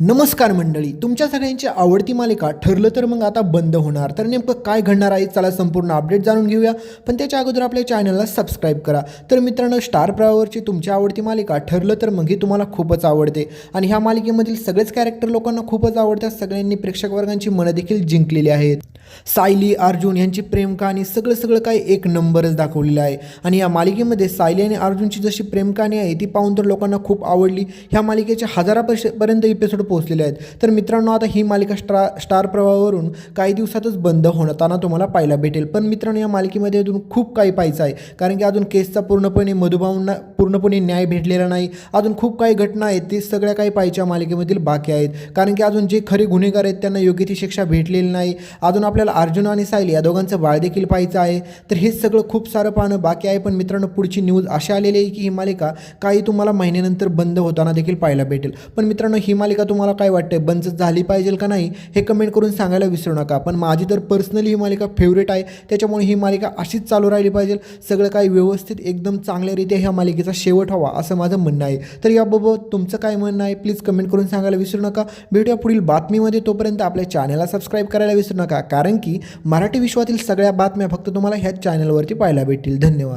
नमस्कार मंडळी तुमच्या सगळ्यांची आवडती मालिका ठरलं तर मग आता बंद होणार. तर नेमकं काय घडणार आहे? चला संपूर्ण अपडेट जाणून घेऊया. पण त्याच्या अगोदर आपल्या चॅनलला सबस्क्राईब करा. तर मित्रांनो स्टार प्रवाहावरची तुमची आवडती मालिका ठरलं तर मग ही तुम्हाला खूपच आवडते. आणि ह्या मालिकेमधील सगळेच कॅरेक्टर लोकांना खूपच आवडतात. सगळ्यांनी प्रेक्षक वर्गांची मनं देखील जिंकलेली आहेत. सायली अर्जुन यांची प्रेम कहाणी सगळं सगळं काही एक नंबरच दाखवलेलं आहे. आणि या मालिकेमध्ये सायली आणि अर्जुनची जशी प्रेम कहाणी आहे ती पाहून तर लोकांना खूप आवडली. ह्या मालिकेच्या हजारापर्यंत एपिसोड पोहोचलेले आहेत. तर मित्रांनो आता ही मालिका स्टार स्टार प्रवाहावरून काही दिवसातच बंद होताना तुम्हाला पाहायला भेटेल. पण मित्रांनो या मालिकेमध्ये अजून खूप काही पाहायचं आहे. कारण की अजून केसचा पूर्णपणे मधुभावना पूर्णपणे न्याय भेटलेला नाही. अजून खूप काही घटना आहेत ते सगळ्या काही पाहायच्या मालिकेमधील बाकी आहेत. कारण की अजून जे खरे गुन्हेगार आहेत त्यांना योग्य ती शिक्षा भेटलेली नाही. अजून आपल्याला अर्जुन आणि सायली या दोघांचं बाळ देखील पाहायचं आहे. तर हे सगळं खूप सारं पाहणं बाकी आहे. पण मित्रांनो पुढची न्यूज अशी आलेली आहे की ही मालिका काही तुम्हाला महिन्यानंतर बंद होताना देखील पाहायला भेटेल. पण मित्रांनो ही मालिका तुम्हाला काय वाटते बंद झाली पाहिजे का नाही? हे कमेंट करून सांगायला विसरू नका. पण माझी तर पर्सनली ही मालिका फेवरेट आहे. त्याच्यामुळे ही मालिका अशीच चालू राहिली पाहिजे सगळं काही व्यवस्थित एकदम चांगल्यारीत्या ह्या मालिकेचा शेवट हवा असं माझं म्हणणं आहे. तर याबाबत तुमचं काय म्हणणं आहे? प्लीज कमेंट करून सांगायला विसरू नका. भेटूया पुढील बातमीमध्ये. तोपर्यंत आपल्या चॅनलला सबस्क्राईब करायला विसरू नका. कारण की मराठी विश्वातील सगळ्या बातम्या फक्त तुम्हाला ह्याच चॅनलवरती पाहायला भेटतील. धन्यवाद.